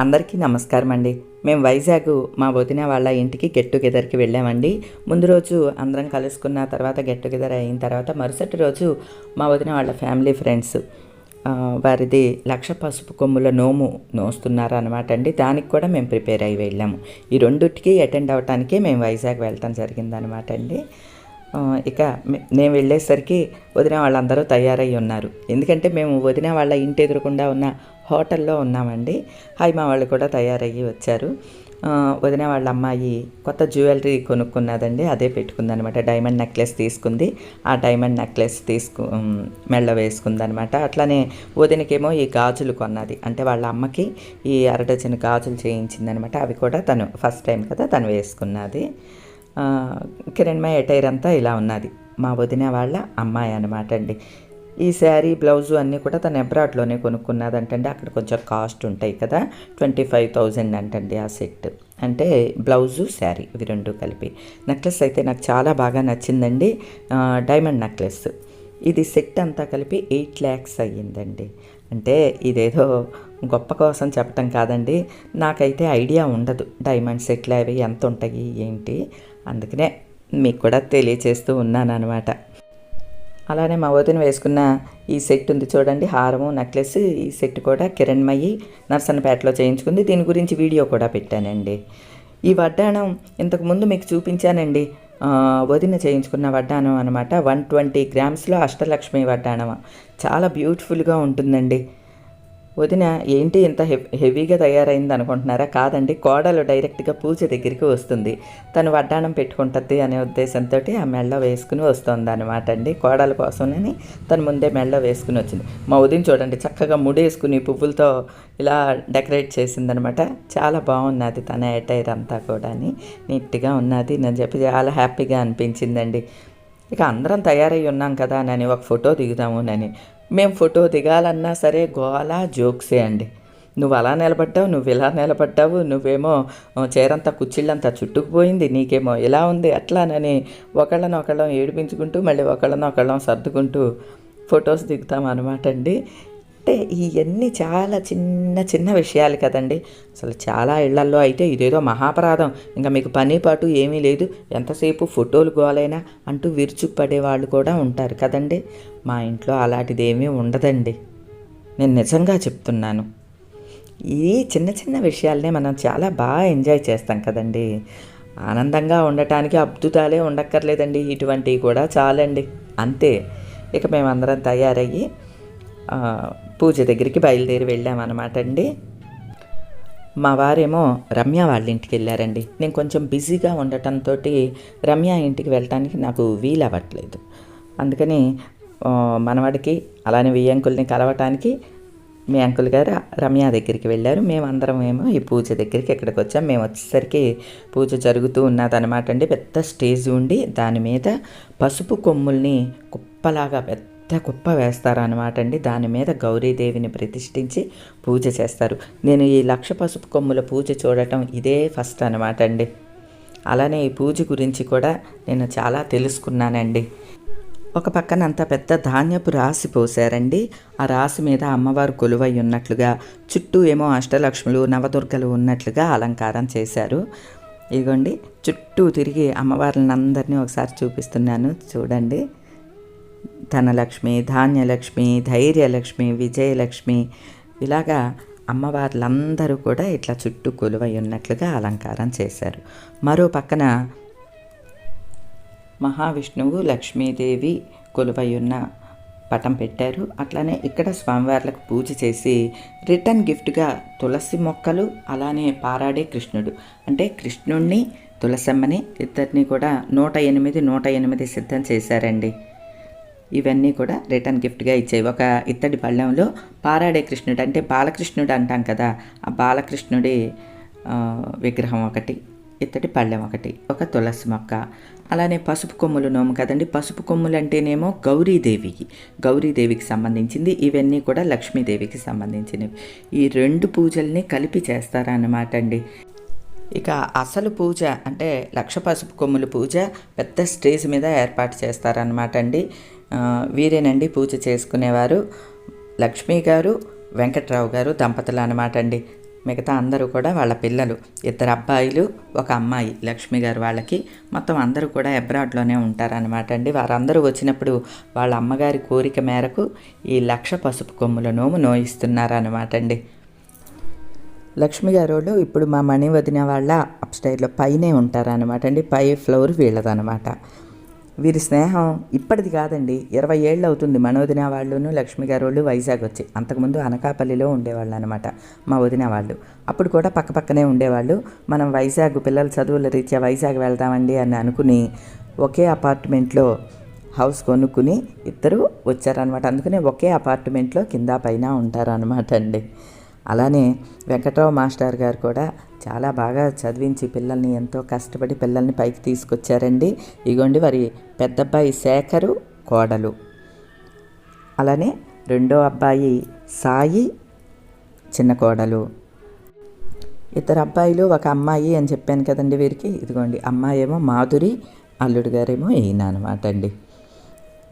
అందరికీ నమస్కారం అండి. మేము వైజాగ్ మా వదిన వాళ్ళ ఇంటికి గెట్ టుగెదర్కి వెళ్ళామండి. ముందు రోజు అందరం కలుసుకున్న తర్వాత గెట్ టుగెదర్ అయిన తర్వాత మరుసటి రోజు మా వదిన వాళ్ళ ఫ్యామిలీ ఫ్రెండ్స్ వారిది లక్ష పసుపు కొమ్ముల నోము నోస్తున్నారు అనమాట అండి. దానికి కూడా మేము ప్రిపేర్ అయ్యి వెళ్ళాము. ఈ రెండుటికి అటెండ్ అవ్వటానికే మేము వైజాగ్ వెళ్ళటం జరిగిందనమాట అండి. ఇక నేను వెళ్ళేసరికి వదిన వాళ్ళందరూ తయారై ఉన్నారు. ఎందుకంటే మేము వదిన వాళ్ళ ఇంటి ఎదురుకుండా ఉన్న హోటల్లో ఉన్నామండి. హాయ్ మా వాళ్ళు కూడా తయారయ్యి వచ్చారు. వదిన వాళ్ళ అమ్మాయి కొత్త జ్యువెలరీ కొనుక్కున్నదండి. అదే పెట్టుకుందనమాట. డైమండ్ నెక్లెస్ తీసుకుంది. ఆ డైమండ్ నెక్లెస్ తీసుకు మెళ్ళ వేసుకుందనమాట. అట్లానే వదినకేమో ఈ గాజులు కొన్నది. అంటే వాళ్ళ అమ్మకి ఈ అరడజన గాజులు చేయించిందనమాట. అవి కూడా తను ఫస్ట్ టైం కదా తను వేసుకున్నది. ఆ, కిరణ్మయ ఎటైర్ అంతా ఇలా ఉన్నది. మా వదిన వాళ్ళ అమ్మాయి అనమాట అండి ఈ శారీ బ్లౌజు అన్నీ కూడా తను ఎబ్రాడ్లోనే కొనుక్కున్నదంటండి. అక్కడ కొంచెం కాస్ట్ ఉంటాయి కదా ట్వంటీ ఫైవ్ థౌజండ్ అంటండి ఆ సెట్. అంటే బ్లౌజు శారీ ఇవి రెండు కలిపి. నెక్లెస్ అయితే నాకు చాలా బాగా నచ్చిందండి. Diamond necklace. ఇది సెట్ అంతా కలిపి ఎయిట్ ల్యాక్స్ అయ్యిందండి. అంటే ఇదేదో గొప్ప కోసం చెప్పటం కాదండి. నాకైతే ఐడియా ఉండదు డైమండ్ సెట్లు అవి ఎంత ఉంటాయి ఏంటి. అందుకనే మీకు కూడా తెలియచేస్తూ ఉన్నాను అనమాట అలానే మా వదిన వేసుకున్న ఈ సెట్ ఉంది చూడండి హారము నెక్లెస్ ఈ సెట్ కూడా కిరణ్మయి నర్సన్నపేటలో చేయించుకుంది. దీని గురించి వీడియో కూడా పెట్టానండి. ఈ వడ్డాణం ఇంతకుముందు మీకు చూపించానండి. వదిన చేయించుకున్న వడ్డాణం అనమాట వన్ ట్వంటీ గ్రామ్స్లో అష్టలక్ష్మి వడ్డాణం. చాలా బ్యూటిఫుల్గా ఉంటుందండి. వదిన ఏంటి ఇంత హెవ్ హెవీగా తయారైంది అనుకుంటున్నారా? కాదండి కోడలు డైరెక్ట్గా పూజ దగ్గరికి వస్తుంది. తను వడ్డాణం పెట్టుకుంటుంది అనే ఉద్దేశంతో ఆ మెళ్ళ వేసుకుని వస్తుంది అనమాట అండి. కోడల కోసమని తను ముందే మెళ్ళ వేసుకుని వచ్చింది. మా వదిన చూడండి చక్కగా ముడేసుకుని పువ్వులతో ఇలా డెకరేట్ చేసిందనమాట చాలా బాగున్నది తన అటైర్ అంతా కూడా నీట్గా ఉన్నది. నేను చెప్పి చాలా హ్యాపీగా అనిపించిందండి. ఇక అందరం తయారై ఉన్నాం కదా అని ఒక ఫోటో దిగుదాము అని మేము ఫోటో దిగాలన్నా సరే గోల జోక్సే అండి. నువ్వు అలా నిలబడ్డావు నువ్వు ఇలా నిలబడ్డావు నువ్వేమో చీరంతా కుచ్చిళ్ళంతా చుట్టుకుపోయింది నీకేమో ఇలా ఉంది అట్లానని ఒకళ్ళని ఒకళ్ళం ఏడిపించుకుంటూ మళ్ళీ ఒకళ్ళని ఒకళ్ళం సర్దుకుంటూ ఫొటోస్ దిగుతాం అనమాట అండి. అంటే ఇవన్నీ చాలా చిన్న చిన్న విషయాలు కదండి. అసలు చాలా ఇళ్ళల్లో అయితే ఇదేదో మహాపరాధం. ఇంకా మీకు పని పాటు ఏమీ లేదు. ఎంతసేపు ఫోటోలు గోలైనా అంటూ విరుచుకుపడే వాళ్ళు కూడా ఉంటారు కదండి. మా ఇంట్లో అలాంటిది ఏమీ ఉండదండి. నేను నిజంగా చెప్తున్నాను. ఈ చిన్న చిన్న విషయాలనే మనం చాలా బాగా ఎంజాయ్ చేస్తాం కదండి. ఆనందంగా ఉండటానికి అద్భుతాలే ఉండక్కర్లేదండి. ఇటువంటివి కూడా చాలండి. అంతే. ఇక మేమందరం తయారయ్యి పూజ దగ్గరికి బయలుదేరి వెళ్ళామన్నమాట అండి. మా వారేమో రమ్య వాళ్ళ ఇంటికి వెళ్ళారండి. నేను కొంచెం బిజీగా ఉండటంతో రమ్య ఇంటికి వెళ్ళటానికి నాకు వీలు అవ్వట్లేదు. అందుకని మనవాడికి అలానే వి అంకుల్ని కలవటానికి మీ అంకుల్ గారు రమ్య దగ్గరికి వెళ్ళారు. మేమందరం ఏమో ఈ పూజ దగ్గరికి ఇక్కడికి వచ్చాం. మేము వచ్చేసరికి పూజ జరుగుతూ ఉన్నదనమాట అండి. పెద్ద స్టేజ్ ఉండి దాని మీద పసుపు కొమ్ముల్ని కుప్పలాగా పెద్ద కుప్ప వేస్తారనమాట అండి. దాని మీద గౌరీదేవిని ప్రతిష్ఠించి పూజ చేస్తారు. నేను ఈ లక్ష పసుపు కొమ్ముల పూజ చూడటం ఇదే ఫస్ట్ అనమాట అండి. అలానే ఈ పూజ గురించి కూడా నేను చాలా తెలుసుకున్నానండి. ఒక పక్కన అంత పెద్ద ధాన్యపు రాసి పోసారండి ఆ రాసి మీద అమ్మవారు కొలువై ఉన్నట్లుగా చుట్టూ ఏమో అష్టలక్ష్ములు నవదుర్గలు ఉన్నట్లుగా అలంకారం చేశారు. ఇదిగోండి చుట్టూ తిరిగి అమ్మవార్లను అందరినీ ఒకసారి చూపిస్తున్నాను. చూడండి. ధనలక్ష్మి ధాన్యలక్ష్మి ధైర్యలక్ష్మి విజయలక్ష్మి ఇలాగా అమ్మవార్లందరూ కూడా ఇట్లా చుట్టూ కొలువై ఉన్నట్లుగా అలంకారం చేశారు. మరో పక్కన మహావిష్ణువు లక్ష్మీదేవి కొలువై ఉన్న పటం పెట్టారు. అట్లానే ఇక్కడ స్వామివార్లకు పూజ చేసి రిటర్న్ గిఫ్ట్గా తులసి మొక్కలు అలానే పారాడే కృష్ణుడు. అంటే కృష్ణుణ్ణి తులసమ్మని ఇద్దరిని కూడా నూట ఎనిమిది నూట ఎనిమిది సిద్ధం చేశారండి. ఇవన్నీ కూడా రిటర్న్ గిఫ్ట్గా ఇచ్చాయి ఒక ఇత్తడి పళ్ళెంలో పారాడే కృష్ణుడు అంటే బాలకృష్ణుడు అంటాం కదా ఆ బాలకృష్ణుడి విగ్రహం ఒకటి ఇత్తడి పళ్ళెం ఒకటి ఒక తులసి మొక్క. అలానే పసుపు కొమ్ములు నోము కదండి పసుపు కొమ్ములు అంటేనేమో గౌరీదేవికి గౌరీదేవికి సంబంధించింది. ఇవన్నీ కూడా లక్ష్మీదేవికి సంబంధించినవి. ఈ రెండు పూజల్ని కలిపి చేస్తారన్నమాట అండి. ఇక అసలు పూజ అంటే లక్ష పసుపు కొమ్ముల పూజ పెద్ద స్టేజ్ మీద ఏర్పాటు చేస్తారనమాట అండి. వీరేనండి పూజ చేసుకునేవారు. లక్ష్మీ గారు వెంకట్రావు గారు దంపతులు అనమాట అండి. మిగతా అందరూ కూడా వాళ్ళ పిల్లలు. ఇద్దరు అబ్బాయిలు ఒక అమ్మాయి లక్ష్మి గారు వాళ్ళకి. మొత్తం అందరూ కూడా అబ్రాడ్లోనే ఉంటారనమాట అండి. వారందరూ వచ్చినప్పుడు వాళ్ళ అమ్మగారి కోరిక మేరకు ఈ లక్ష పసుపు కొమ్ముల నోము నోయిస్తున్నారనమాట అండి. లక్ష్మి గారు వాళ్ళు ఇప్పుడు మా మణి వదిన వాళ్ళ అప్స్టైర్లో పైనే ఉంటారనమాట అండి. పై ఫ్లోర్ వీళ్ళదనమాట వీరి స్నేహం ఇప్పటిది కాదండి. ఇరవై ఏళ్ళు అవుతుంది. మన వదిన వాళ్ళును లక్ష్మి గారు వాళ్ళు వైజాగ్ వచ్చి అంతకుముందు అనకాపల్లిలో ఉండేవాళ్ళు అనమాట మా వదిన వాళ్ళు. అప్పుడు కూడా పక్క పక్కనే ఉండేవాళ్ళు. మనం వైజాగ్ పిల్లల చదువుల రీత్యా వైజాగ్ వెళ్దామండి అని అనుకుని ఒకే అపార్ట్మెంట్లో హౌస్ కొనుక్కుని ఇద్దరు వచ్చారనమాట. అందుకనే ఒకే అపార్ట్మెంట్లో కింద పైన ఉంటారనమాట అండి. అలానే వెంకట్రావు మాస్టర్ గారు కూడా చాలా బాగా చదివించి పిల్లల్ని ఎంతో కష్టపడి పిల్లల్ని పైకి తీసుకొచ్చారండి. ఇగోండి వారి పెద్దబ్బాయి శేఖరు కోడలు. అలానే రెండో అబ్బాయి సాయి చిన్న కోడలు. ఇద్దరు అబ్బాయిలు ఒక అమ్మాయి అని చెప్పాను కదండి వీరికి. ఇదిగోండి అమ్మాయి ఏమో మాధురి అల్లుడు గారేమో ఈయన అనమాట అండి.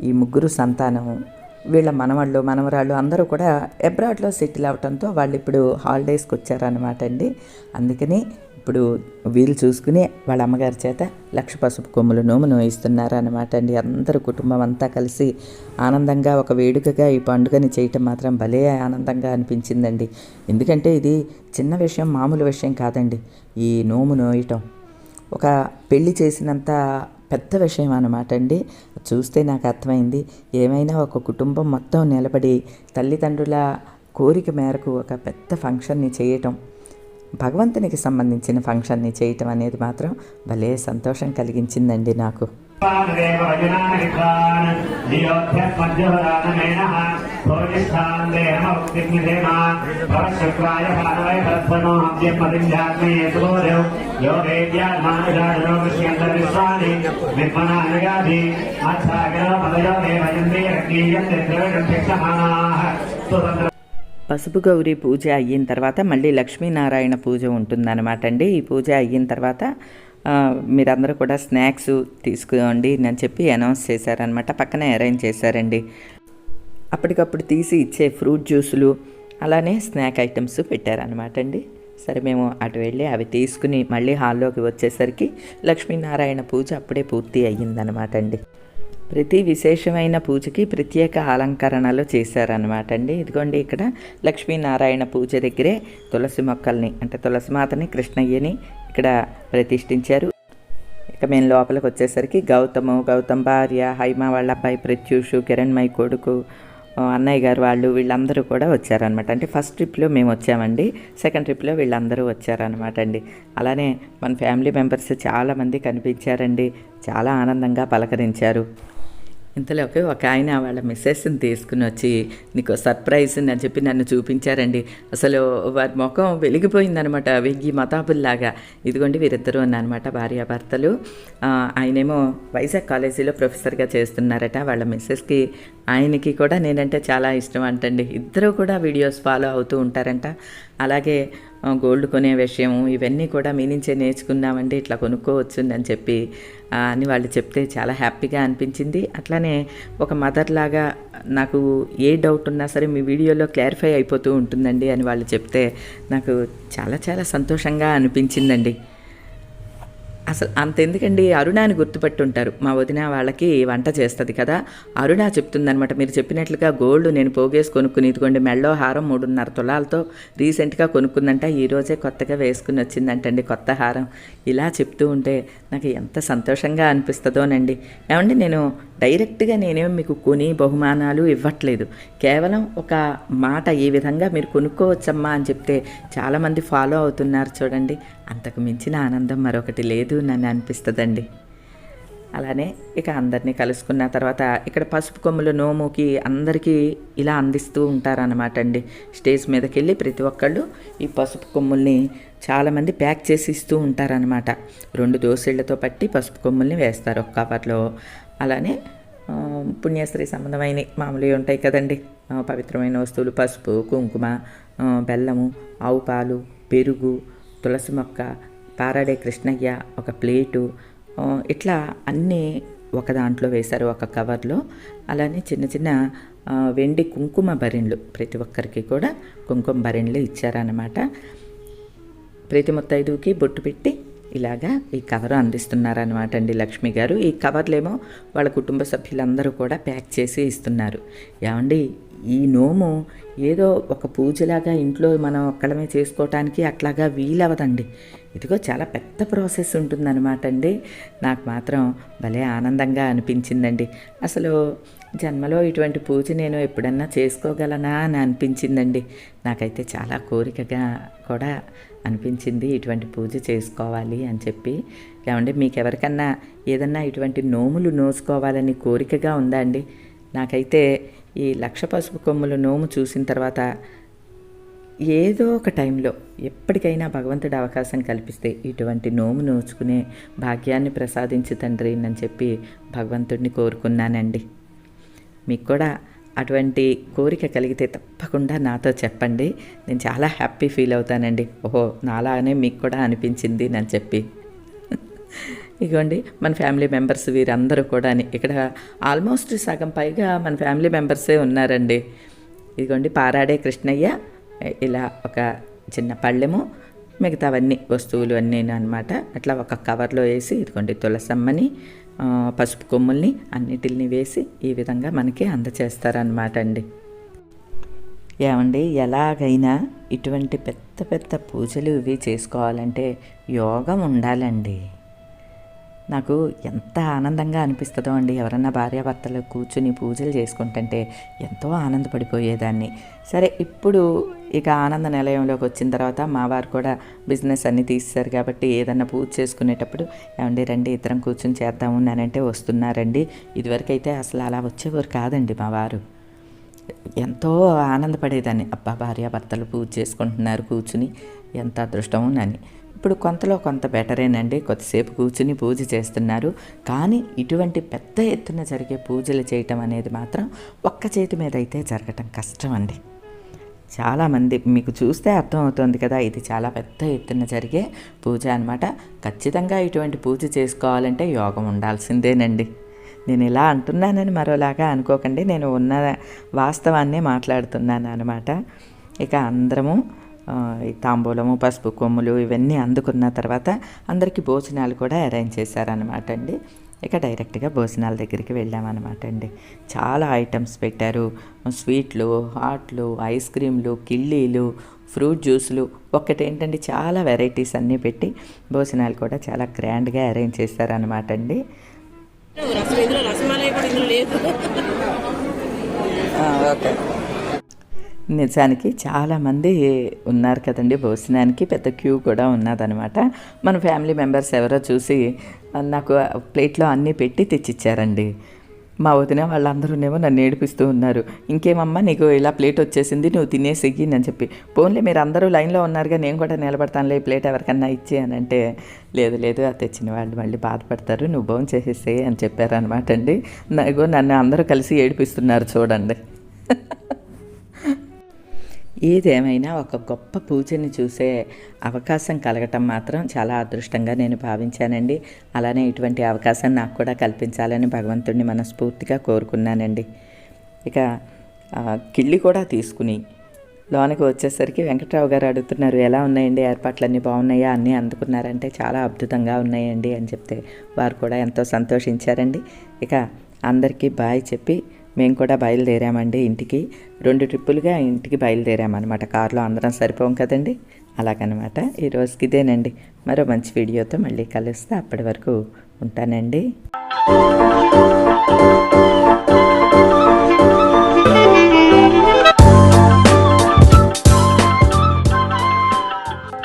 ఈ ముగ్గురు సంతానం వీళ్ళ మనవాళ్ళు మనవరాళ్ళు అందరూ కూడా అబ్రాడ్లో సెటిల్ అవటంతో వాళ్ళు ఇప్పుడు హాలిడేస్కి వచ్చారనమాట అండి. అందుకని ఇప్పుడు వీళ్ళు చూసుకుని వాళ్ళ అమ్మగారి చేత లక్ష పసుపు కొమ్ములు నోము నోయిస్తున్నారనమాట అండి. అందరూ కుటుంబం అంతా కలిసి ఆనందంగా ఒక వేడుకగా ఈ పండుగని చేయటం మాత్రం భలే ఆనందంగా అనిపించిందండి. ఎందుకంటే ఇది చిన్న విషయం మామూలు విషయం కాదండి. ఈ నోము నోయటం ఒక పెళ్ళి చేసినంత పెద్ద విషయం అన్నమాట అండి. చూస్తే నాకు అర్థమైంది. ఏమైనా ఒక కుటుంబం మొత్తం నిలబడి తల్లిదండ్రుల కోరిక మేరకు ఒక పెద్ద ఫంక్షన్ని చేయటం భగవంతునికి సంబంధించిన ఫంక్షన్ని చేయటం అనేది మాత్రం భలే సంతోషం కలిగించిందండి నాకు. పదయో దేవయందే పసుపు గౌరి పూజ అయిన తర్వాత మళ్ళీ లక్ష్మీనారాయణ పూజ ఉంటుందన్నమాట అండి. ఈ పూజ అయిన తర్వాత మీరందరూ కూడా స్నాక్స్ తీసుకోండి అని చెప్పి అనౌన్స్ చేశారనమాట పక్కనే అరేంజ్ చేశారండి. అప్పటికప్పుడు తీసి ఇచ్చే ఫ్రూట్ జ్యూసులు అలానే స్నాక్ ఐటమ్స్ పెట్టారనమాట అండి. సరే మేము అటు వెళ్ళి అవి తీసుకుని మళ్ళీ హాల్లోకి వచ్చేసరికి లక్ష్మీనారాయణ పూజ అప్పుడే పూర్తి అయ్యిందనమాట అండి. ప్రతి విశేషమైన పూజకి ప్రత్యేక అలంకరణలు చేశారనమాట అండి. ఇదిగోండి ఇక్కడ లక్ష్మీనారాయణ పూజ దగ్గరే తులసి మొక్కల్ని అంటే తులసి మాతని కృష్ణయ్యని ఇక్కడ ప్రతిష్ఠించారు. ఇక మేము లోపలికి వచ్చేసరికి గౌతము గౌతమ్ భార్య హైమ వాళ్ళ అబ్బాయి ప్రత్యూషు కిరణ్మయ్ కొడుకు అన్నయ్య గారు వాళ్ళు వీళ్ళందరూ కూడా వచ్చారనమాట అంటే ఫస్ట్ ట్రిప్లో మేము వచ్చామండి. సెకండ్ ట్రిప్లో వీళ్ళందరూ వచ్చారనమాట అండి. అలానే మన ఫ్యామిలీ మెంబర్స్ చాలామంది కనిపించారండి. చాలా ఆనందంగా పలకరించారు. ఇంతలోకి ఒక ఆయన వాళ్ళ మిస్సెస్ని తీసుకుని వచ్చి నీకు సర్ప్రైజ్ అని చెప్పి నన్ను చూపించారండి. అసలు వారి ముఖం వెలిగిపోయిందనమాట వెగ్గి మతాబుల్లాగా. ఇదిగోండి వీరిద్దరూ అన్నమాట భార్యాభర్తలు. ఆయనేమో వైజాగ్ కాలేజీలో ప్రొఫెసర్గా చేస్తున్నారట. వాళ్ళ మిస్సెస్కి ఆయనకి కూడా నేనంటే చాలా ఇష్టం అంటండి. ఇద్దరు కూడా వీడియోస్ ఫాలో అవుతూ ఉంటారంట. అలాగే గోల్డ్ కొనే విషయం ఇవన్నీ కూడా మీ నుంచే నేర్చుకున్నామండి ఇట్లా కొనుక్కోవచ్చుందని చెప్పి అని వాళ్ళు చెప్తే చాలా హ్యాపీగా అనిపించింది. అట్లానే ఒక మదర్ లాగా నాకు ఏ డౌట్ ఉన్నా సరే మీ వీడియోలో క్లారిఫై అయిపోతూ ఉంటుందండి అని వాళ్ళు చెప్తే నాకు చాలా చాలా సంతోషంగా అనిపించిందండి. అసలు అంత ఎందుకండి అరుణాని గుర్తుపట్టుంటారు. మా వదిన వాళ్ళకి వంట చేస్తుంది కదా? అరుణ చెప్తుందనమాట మీరు చెప్పినట్లుగా గోల్డ్ నేను పోగేసి కొనుక్కుని ఇదిగోండి మెళ్ళో హారం మూడున్నర తులాలతో రీసెంట్గా కొనుక్కుందంట. ఈరోజే కొత్తగా వేసుకుని వచ్చిందంటండి కొత్త హారం. ఇలా చెప్తూ ఉంటే నాకు ఎంత సంతోషంగా అనిపిస్తుందోనండి. ఏమంటే నేను డైరెక్ట్గా నేనేం మీకు కొని బహుమానాలు ఇవ్వట్లేదు. కేవలం ఒక మాట ఈ విధంగా మీరు కొనుక్కోవచ్చమ్మా అని చెప్తే చాలామంది ఫాలో అవుతున్నారు చూడండి. అంతకు మించిన ఆనందం మరొకటి లేదు నన్ను అనిపిస్తుందండి. అలానే ఇక అందరినీ కలుసుకున్న తర్వాత ఇక్కడ పసుపు కొమ్ముల నోముకి అందరికీ ఇలా అందిస్తూ ఉంటారన్నమాట అండి. స్టేజ్ మీదకి వెళ్ళి ప్రతి ఒక్కళ్ళు ఈ పసుపు కొమ్ముల్ని చాలామంది ప్యాక్ చేసి ఇస్తూ ఉంటారనమాట రెండు దోసెళ్ళతో పట్టి పసుపు కొమ్ముల్ని వేస్తారు ఒక కవర్లో. అలానే పుణ్యశ్రీ సంబంధమైన మామూలుగా ఉంటాయి కదండి. పవిత్రమైన వస్తువులు పసుపు కుంకుమ బెల్లము ఆవు పాలు పెరుగు తులసి మొక్క పారాడే కృష్ణయ్య ఒక ప్లేటు ఇట్లా అన్నీ ఒక దాంట్లో వేశారు ఒక కవర్లో. అలానే చిన్న చిన్న వెండి కుంకుమ బరిన్లు ప్రతి ఒక్కరికి కూడా కుంకుమ బరిన్లు ఇచ్చారన్నమాట. ప్రతి ముత్తైదుకి బొట్టు పెట్టి ఇలాగా ఈ కవర్ అందిస్తున్నారనమాట అండి లక్ష్మి గారు. ఈ కవర్లేమో వాళ్ళ కుటుంబ సభ్యులందరూ కూడా ప్యాక్ చేసి ఇస్తున్నారు. ఏమండి ఈ నోము ఏదో ఒక పూజలాగా ఇంట్లో మనం ఒక్కడమే చేసుకోవటానికి అట్లాగా వీలవదండి ఇదిగో చాలా పెద్ద ప్రాసెస్ ఉంటుందన్నమాట అండి నాకు మాత్రం భలే ఆనందంగా అనిపించిందండి. అసలు జన్మలో ఇటువంటి పూజ నేను ఎప్పుడన్నా చేసుకోగలనా అని అనిపించిందండి. నాకైతే చాలా కోరికగా కూడా అనిపించింది ఇటువంటి పూజ చేసుకోవాలి అని చెప్పి. ఏమంటే మీకు ఎవరికన్నా ఏదన్నా ఇటువంటి నోములు నోసుకోవాలని కోరికగా ఉందా అండి? నాకైతే ఈ లక్ష పసుపు కొమ్ములు నోము చూసిన తర్వాత ఏదో ఒక టైంలో ఎప్పటికైనా భగవంతుడు అవకాశం కల్పిస్తే ఇటువంటి నోము నోచుకునే భాగ్యాన్ని ప్రసాదించు తండ్రి అని చెప్పి భగవంతుడిని కోరుకున్నానండి. మీకు కూడా అటువంటి కోరిక కలిగితే తప్పకుండా నాతో చెప్పండి. నేను చాలా హ్యాపీ ఫీల్ అవుతానండి. ఓహో నాలానే మీకు కూడా అనిపించింది అని చెప్పి. ఇదిగోండి మన ఫ్యామిలీ మెంబర్స్ వీరందరూ కూడా ఇక్కడ ఆల్మోస్ట్ సగం పైగా మన ఫ్యామిలీ మెంబర్సే ఉన్నారండి. ఇదిగోండి పారాడే కృష్ణయ్య ఇలా ఒక చిన్న పళ్ళెము మిగతావన్నీ వస్తువులు అన్నీ అనమాట అట్లా ఒక కవర్లో వేసి ఇదిగోండి తులసమ్మని పసుపు కొమ్ముల్ని అన్నిటిని వేసి ఈ విధంగా మనకి అందచేస్తారనమాట అండి. ఏమండి ఎలాగైనా ఇటువంటి పెద్ద పెద్ద పూజలు ఇవి చేసుకోవాలంటే యోగం ఉండాలండి. నాకు ఎంత ఆనందంగా అనిపిస్తుందో అండి ఎవరన్నా భార్యాభర్తలు కూర్చుని పూజలు చేసుకుంటుంటే ఎంతో ఆనందపడిపోయేదాన్ని. సరే ఇప్పుడు ఇక ఆనంద నిలయంలోకి వచ్చిన తర్వాత మా వారు కూడా బిజినెస్ అన్ని తీస్తారు కాబట్టి ఏదన్నా పూజ చేసుకునేటప్పుడు ఏమండి రండి ఇద్దరం కూర్చొని చేద్దాము అంటే వస్తున్నారండి. ఇదివరకైతే అసలు అలా వచ్చేవారు కాదండి మా వారు. ఎంతో ఆనందపడేదాన్ని. అబ్బా భార్యాభర్తలు పూజ చేసుకుంటున్నారు కూర్చుని. ఎంత అదృష్టము నని ఇప్పుడు కొంతలో కొంత బెటరేనండి. కొద్దిసేపు కూర్చుని పూజ చేస్తున్నారు. కానీ ఇటువంటి పెద్ద ఎత్తున జరిగే పూజలు చేయటం అనేది మాత్రం ఒక్క చేతి మీద అయితే జరగటం కష్టం అండి చాలామంది మీకు చూస్తే అర్థమవుతుంది కదా ఇది చాలా పెద్ద ఎత్తున జరిగే పూజ అనమాట ఖచ్చితంగా ఇటువంటి పూజ చేసుకోవాలంటే యోగం ఉండాల్సిందేనండి. నేను ఇలా అంటున్నానని మరోలాగా అనుకోకండి నేను ఉన్న వాస్తవాన్నే మాట్లాడుతున్నాను అనమాట ఇక అందరము ఈ తాంబూలము పసుపు కొమ్ములు ఇవన్నీ అందుకున్న తర్వాత అందరికీ భోజనాలు కూడా అరేంజ్ చేశారనమాట అండి. ఇక డైరెక్ట్గా భోజనాల దగ్గరికి వెళ్ళామన్నమాట అండి. చాలా ఐటమ్స్ పెట్టారు. స్వీట్లు హాట్లు ఐస్ క్రీమ్లు కిళ్ళీలు ఫ్రూట్ జ్యూసులు ఒక్కటేంటండి చాలా వెరైటీస్ అన్నీ పెట్టి భోజనాలు కూడా చాలా గ్రాండ్గా అరేంజ్ చేశారనమాట అండి. ఓకే. నిజానికి చాలామంది ఉన్నారు కదండి భోజనానికి పెద్ద క్యూ కూడా ఉన్నదనమాట మన ఫ్యామిలీ మెంబర్స్ ఎవరో చూసి నాకు ప్లేట్లో అన్నీ పెట్టి తెచ్చిచ్చారండి. మా వదిన వాళ్ళందరూనేమో నన్ను ఏడిపిస్తూ ఉన్నారు. ఇంకేమమ్మా నీకు ఇలా ప్లేట్ వచ్చేసింది నువ్వు తినేసి అని చెప్పి. పోన్లే మీరు అందరూ లైన్లో ఉన్నారుగా నేను కూడా నిలబడతానులే ఈ ప్లేట్ ఎవరికన్నా ఇచ్చి అని అంటే లేదు లేదు అది తెచ్చిన వాళ్ళు మళ్ళీ బాధపడతారు నువ్వు భోజనం చేసేసే అని చెప్పారనమాట అండి. నాకు నన్ను అందరూ కలిసి ఏడిపిస్తున్నారు చూడండి. ఏదేమైనా ఒక గొప్ప పూజని చూసే అవకాశం కలగటం మాత్రం చాలా అదృష్టంగా నేను భావించానండి. అలానే ఇటువంటి అవకాశం నాకు కూడా కల్పించాలని భగవంతుడిని మనస్ఫూర్తిగా కోరుకున్నానండి. ఇక కిళ్ళి కూడా తీసుకుని లోనికి వచ్చేసరికి వెంకట్రావు గారు అడుగుతున్నారు ఎలా ఉన్నాయండి? ఏర్పాట్లన్నీ బాగున్నాయా? అన్నీ అందుకున్నారంటే చాలా అద్భుతంగా ఉన్నాయండి అని చెప్తే వారు కూడా ఎంతో సంతోషించారండి. ఇక అందరికీ బాయ్ చెప్పి మేము కూడా బయలుదేరామండి ఇంటికి. రెండు ట్రిప్పులుగా ఇంటికి బయలుదేరామన్నమాట. కారులో అందరం సరిపోం కదండి? అలాగనమాట. ఈ రోజుకి ఇదేనండి. మరో మంచి వీడియోతో మళ్ళీ కలిస్తే. అప్పటి వరకు ఉంటానండి.